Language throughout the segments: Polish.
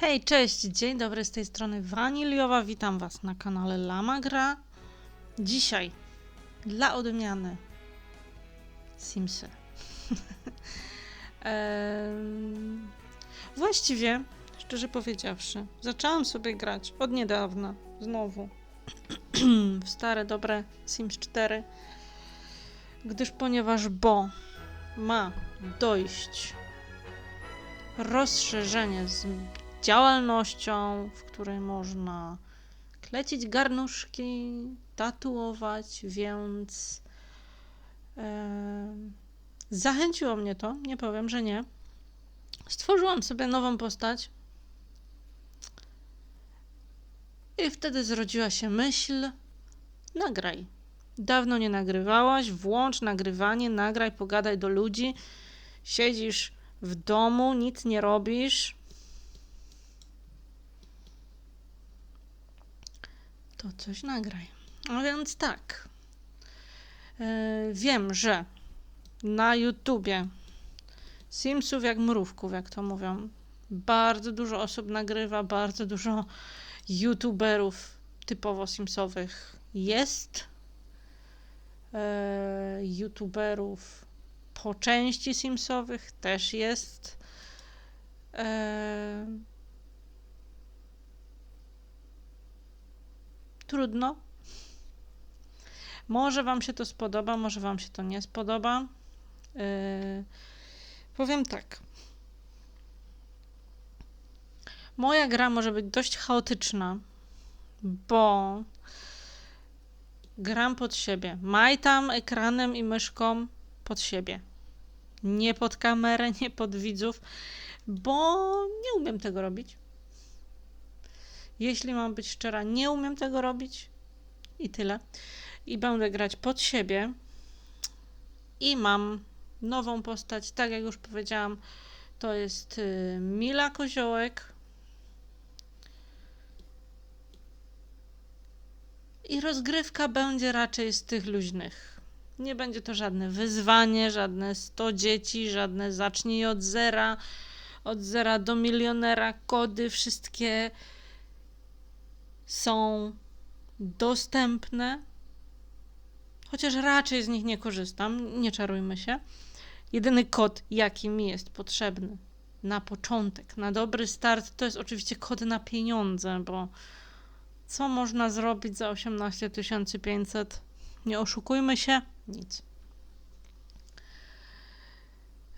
Hej, cześć, dzień dobry, z tej strony Waniliowa, witam Was na kanale Lama Gra. Dzisiaj, dla odmiany, Simsy. Właściwie, szczerze powiedziawszy, zaczęłam sobie grać od niedawna, znowu, w stare, dobre Sims 4, gdyż ponieważ Bo ma dojść rozszerzenie z działalnością, w której można klecić garnuszki, tatuować, więc zachęciło mnie to, nie powiem, że nie. Stworzyłam sobie nową postać. I wtedy zrodziła się myśl: nagraj. Dawno nie nagrywałaś, włącz nagrywanie, nagraj, pogadaj do ludzi. Siedzisz w domu, nic nie robisz. To coś nagraj. No więc tak. Yy, wiem, że na YouTubie Simsów jak mrówków, jak to mówią, bardzo dużo osób nagrywa, bardzo dużo YouTuberów typowo Simsowych jest. Yy, YouTuberów po części Simsowych też jest. Yy, trudno. Może Wam się to spodoba, może Wam się to nie spodoba. Yy, powiem tak. Moja gra może być dość chaotyczna, bo gram pod siebie. Majtam ekranem i myszką pod siebie. Nie pod kamerę, nie pod widzów, bo nie umiem tego robić. Jeśli mam być szczera, nie umiem tego robić i tyle. I będę grać pod siebie. I mam nową postać, tak jak już powiedziałam, to jest y, Mila Koziołek. I rozgrywka będzie raczej z tych luźnych. Nie będzie to żadne wyzwanie, żadne 100 dzieci, żadne zacznij od zera, od zera do milionera, kody, wszystkie są dostępne, chociaż raczej z nich nie korzystam, nie czarujmy się. Jedyny kod, jaki mi jest potrzebny na początek, na dobry start, to jest oczywiście kod na pieniądze, bo co można zrobić za 18 500? Nie oszukujmy się, nic.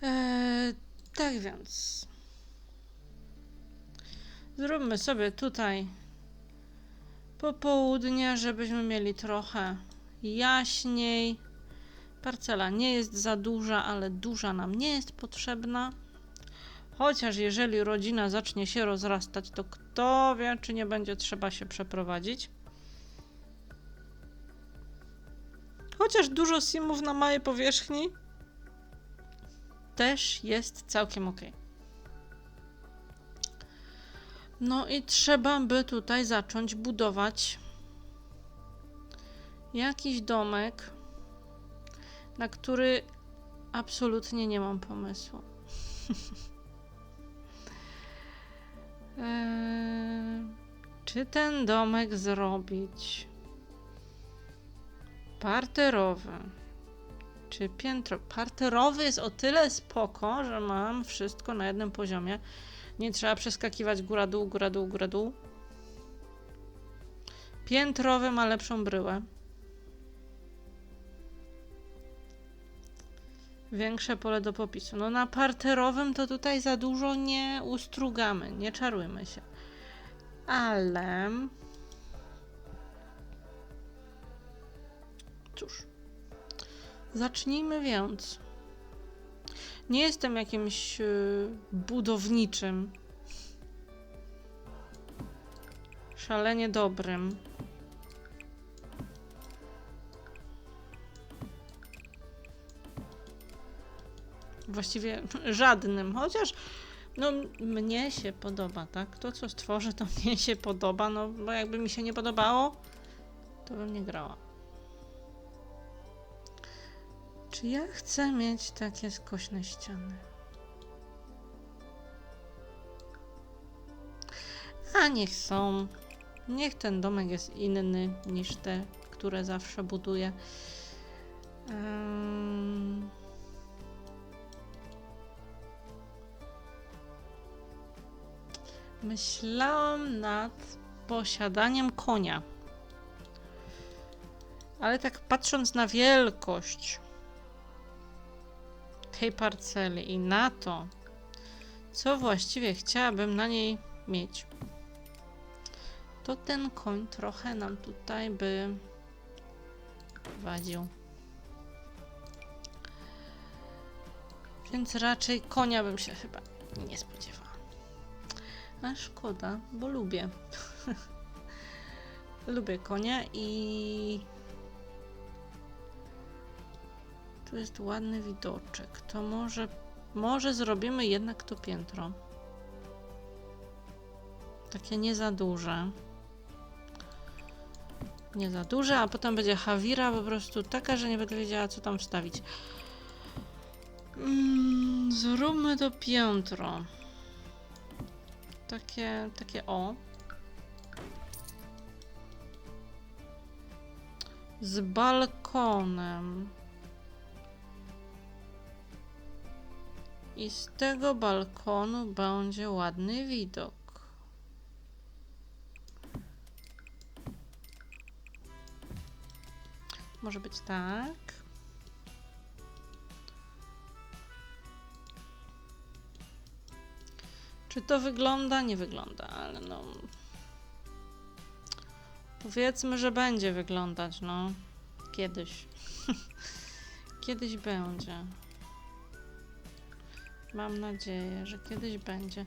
Eee, tak więc. Zróbmy sobie tutaj popołudnie, żebyśmy mieli trochę jaśniej. Parcela nie jest za duża, ale duża nam nie jest potrzebna. Chociaż jeżeli rodzina zacznie się rozrastać, to kto wie, czy nie będzie trzeba się przeprowadzić. Chociaż dużo simów na małej powierzchni też jest całkiem ok. No i trzeba by tutaj zacząć budować jakiś domek, na który absolutnie nie mam pomysłu. eee, czy ten domek zrobić parterowy? Czy piętro? Parterowy jest o tyle spoko, że mam wszystko na jednym poziomie. Nie trzeba przeskakiwać góra-dół, góra-dół, góra-dół. Piętrowy ma lepszą bryłę. Większe pole do popisu. No na parterowym to tutaj za dużo nie ustrugamy, nie czarujmy się. Ale... Cóż. Zacznijmy więc. Nie jestem jakimś y, budowniczym. Szalenie dobrym. Właściwie żadnym, chociaż no mnie się podoba, tak? To co stworzę, to mnie się podoba, no bo jakby mi się nie podobało, to bym nie grała. Ja chcę mieć takie skośne ściany? A, niech są. Niech ten domek jest inny niż te, które zawsze buduję. Ym... Myślałam nad posiadaniem konia. Ale tak patrząc na wielkość tej parceli i na to, co właściwie chciałabym na niej mieć, to ten koń trochę nam tutaj by wadził. Więc raczej konia bym się chyba nie spodziewała. A szkoda, bo lubię. lubię konia i tu jest ładny widoczek. To może, może zrobimy jednak to piętro. Takie nie za duże. Nie za duże, a potem będzie Hawira po prostu taka, że nie będę wiedziała, co tam wstawić. Mm, zróbmy to piętro. Takie, takie o. Z balkonem. I z tego balkonu będzie ładny widok. Może być tak. Czy to wygląda? Nie wygląda, ale no. Powiedzmy, że będzie wyglądać, no. Kiedyś. kiedyś będzie. Mam nadzieję, że kiedyś będzie.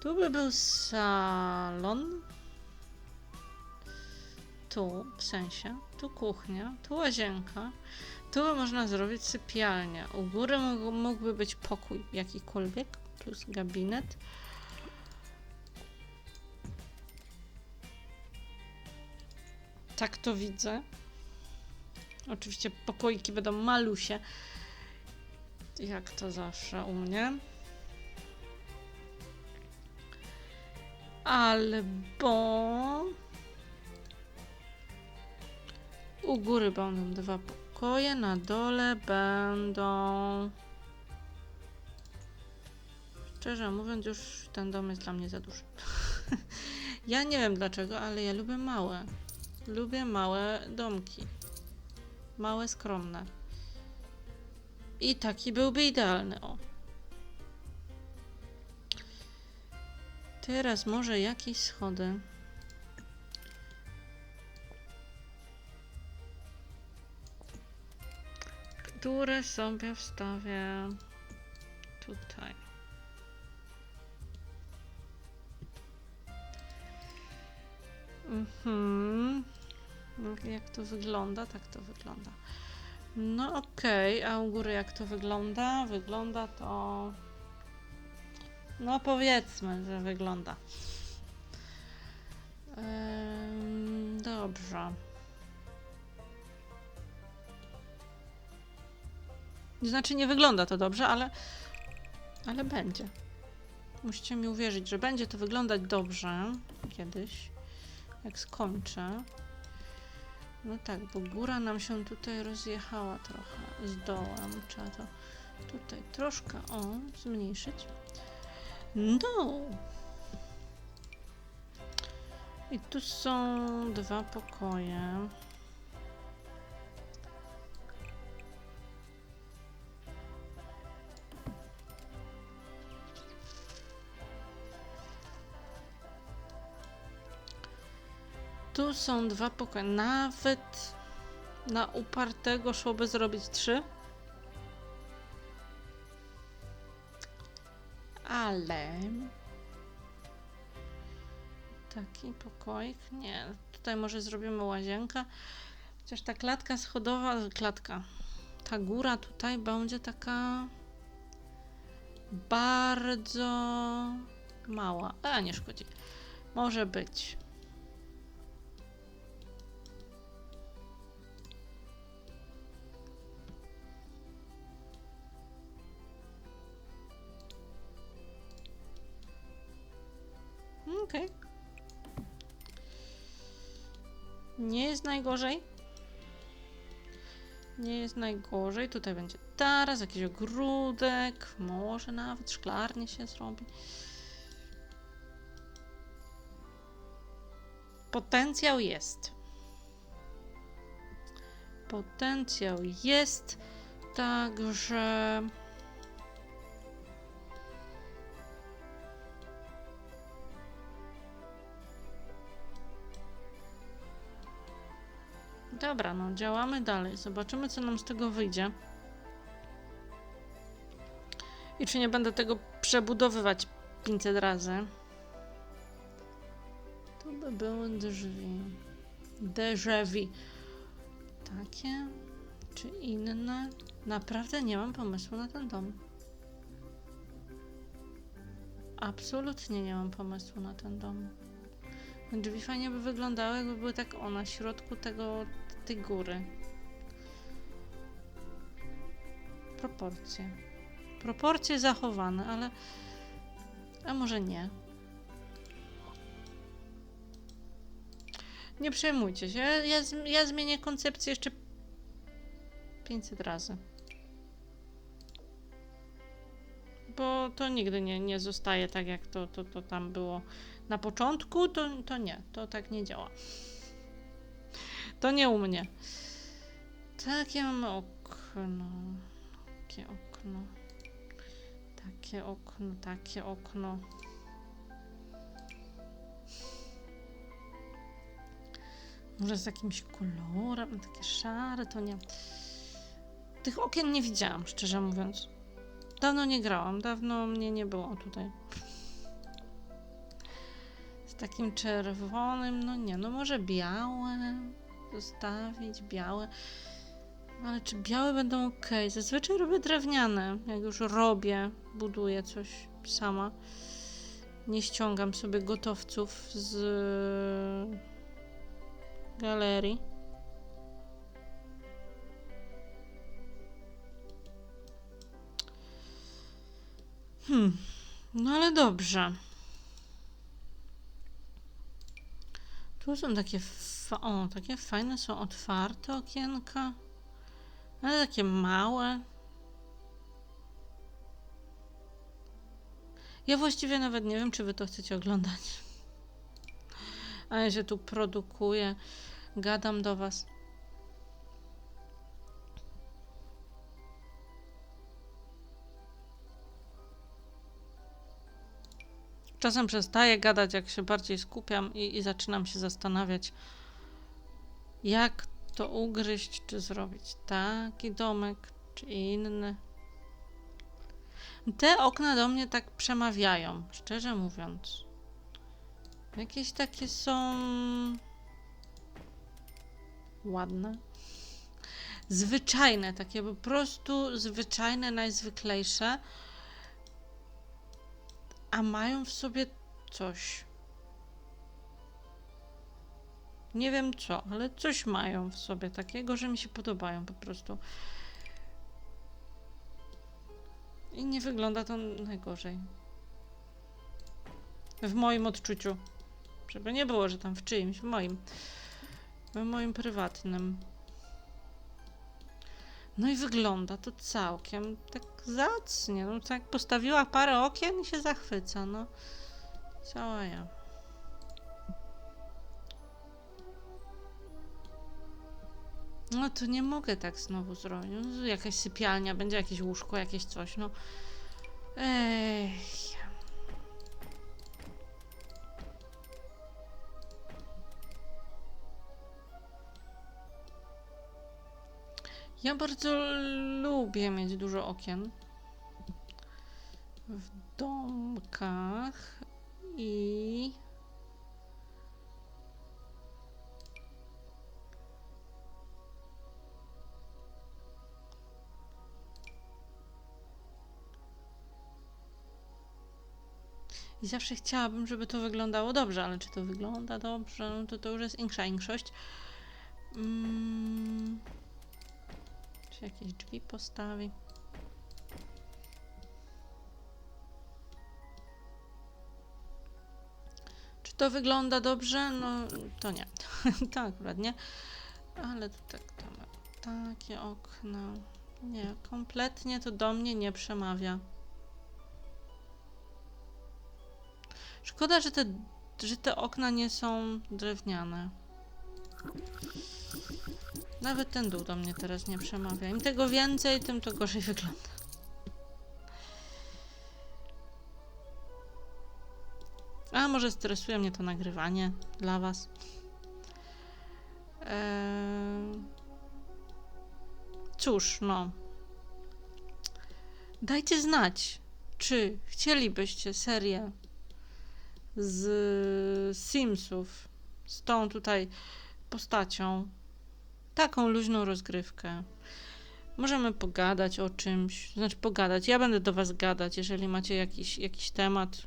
Tu by był salon. Tu, w sensie, tu kuchnia, tu łazienka. Tu by można zrobić sypialnię. U góry mógł, mógłby być pokój jakikolwiek, plus gabinet. Tak to widzę. Oczywiście pokoiki będą malusie. Jak to zawsze u mnie. Albo u góry będą dwa pokoje, na dole będą. Szczerze mówiąc, już ten dom jest dla mnie za duży. ja nie wiem dlaczego, ale ja lubię małe. Lubię małe domki. Małe, skromne. I taki byłby idealny, o. Teraz może jakieś schody. Które sobie wstawię tutaj. Mhm. Jak to wygląda? Tak to wygląda. No okej, a u góry jak to wygląda? Wygląda to... No powiedzmy, że wygląda. Ym, dobrze. Znaczy nie wygląda to dobrze, ale... Ale będzie. Musicie mi uwierzyć, że będzie to wyglądać dobrze kiedyś, jak skończę. No tak, bo góra nam się tutaj rozjechała trochę z dołem. Trzeba to tutaj troszkę, o, zmniejszyć. No. I tu są dwa pokoje. Tu są dwa pokoje. Nawet na upartego szłoby zrobić trzy. Ale taki pokoik? Nie. Tutaj może zrobimy łazienkę. Chociaż ta klatka schodowa, klatka. Ta góra tutaj będzie taka bardzo mała. A nie szkodzi. Może być. Okej. Nie jest najgorzej. Nie jest najgorzej. Tutaj będzie taras, jakiś ogródek. Może nawet szklarnie się zrobi. Potencjał jest. Potencjał jest. Także. Dobra, no działamy dalej. Zobaczymy, co nam z tego wyjdzie. I czy nie będę tego przebudowywać 500 razy. To by były drzwi. Drzwi. Takie czy inne? Naprawdę nie mam pomysłu na ten dom. Absolutnie nie mam pomysłu na ten dom. Drzwi fajnie by wyglądały, jakby były tak o na środku tego, tej góry. Proporcje. Proporcje zachowane, ale. A może nie? Nie przejmujcie się. Ja, ja, ja zmienię koncepcję jeszcze 500 razy. Bo to nigdy nie, nie zostaje tak, jak to, to, to tam było na początku. To, to nie, to tak nie działa. To nie u mnie. Takie mamy okno. Takie okno. Takie okno, takie okno. Może z jakimś kolorem, takie szare, to nie. Tych okien nie widziałam, szczerze mówiąc. Dawno nie grałam, dawno mnie nie było tutaj. Z takim czerwonym, no nie, no może białe zostawić, białe. Ale czy białe będą ok? Zazwyczaj robię drewniane, jak już robię, buduję coś sama. Nie ściągam sobie gotowców z galerii. Hmm, no ale dobrze. Tu są takie, o, takie fajne są otwarte okienka, ale takie małe. Ja właściwie nawet nie wiem, czy wy to chcecie oglądać. A ja się tu produkuję, gadam do was. Czasem przestaję gadać, jak się bardziej skupiam i, i zaczynam się zastanawiać, jak to ugryźć, czy zrobić taki domek, czy inny. Te okna do mnie tak przemawiają, szczerze mówiąc. Jakieś takie są ładne. Zwyczajne, takie po prostu zwyczajne, najzwyklejsze a mają w sobie coś. Nie wiem co, ale coś mają w sobie takiego, że mi się podobają po prostu. I nie wygląda to najgorzej. W moim odczuciu. Żeby nie było, że tam w czyimś, w moim. W moim prywatnym. No i wygląda to całkiem tak zacnie. No tak postawiła parę okien i się zachwyca, no. Cała ja. No to nie mogę tak znowu zrobić. No, jakaś sypialnia, będzie jakieś łóżko, jakieś coś, no. Ej. Ja bardzo lubię mieć dużo okien w domkach i I zawsze chciałabym, żeby to wyglądało dobrze, ale czy to wygląda dobrze, no to to już jest większa większość. Mm. Czy jakieś drzwi postawi? to wygląda dobrze? No to nie. to akurat nie. Ale tu tak, to ma takie okna. Nie, kompletnie to do mnie nie przemawia. Szkoda, że te, że te okna nie są drewniane. Nawet ten dół do mnie teraz nie przemawia. Im tego więcej, tym to gorzej wygląda. A może stresuje mnie to nagrywanie dla Was. Eee... Cóż, no. Dajcie znać, czy chcielibyście serię z Simsów z tą tutaj postacią. Taką luźną rozgrywkę. Możemy pogadać o czymś, znaczy pogadać. Ja będę do Was gadać, jeżeli macie jakiś, jakiś temat,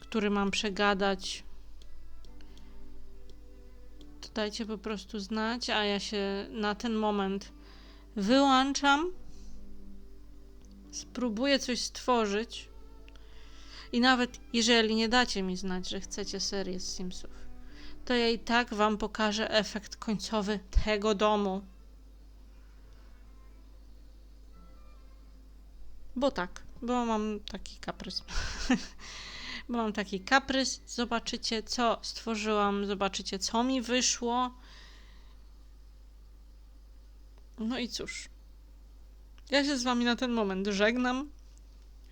który mam przegadać. To dajcie po prostu znać, a ja się na ten moment wyłączam. Spróbuję coś stworzyć. I nawet jeżeli nie dacie mi znać, że chcecie serię z Simsów, to ja i tak wam pokażę efekt końcowy tego domu. Bo tak, bo mam taki kaprys. bo mam taki kaprys. Zobaczycie, co stworzyłam, zobaczycie, co mi wyszło. No i cóż. Ja się z wami na ten moment żegnam.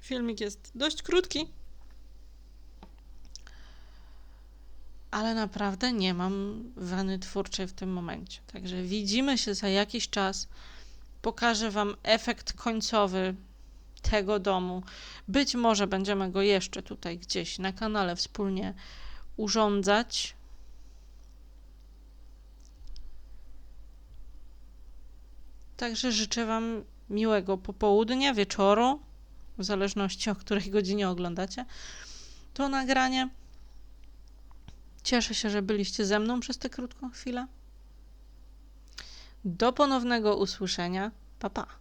Filmik jest dość krótki. Ale naprawdę nie mam weny twórczej w tym momencie. Także widzimy się za jakiś czas. Pokażę Wam efekt końcowy tego domu. Być może będziemy go jeszcze tutaj gdzieś na kanale wspólnie urządzać. Także życzę Wam miłego popołudnia, wieczoru, w zależności o której godzinie oglądacie to nagranie. Cieszę się, że byliście ze mną przez tę krótką chwilę. Do ponownego usłyszenia. Pa pa.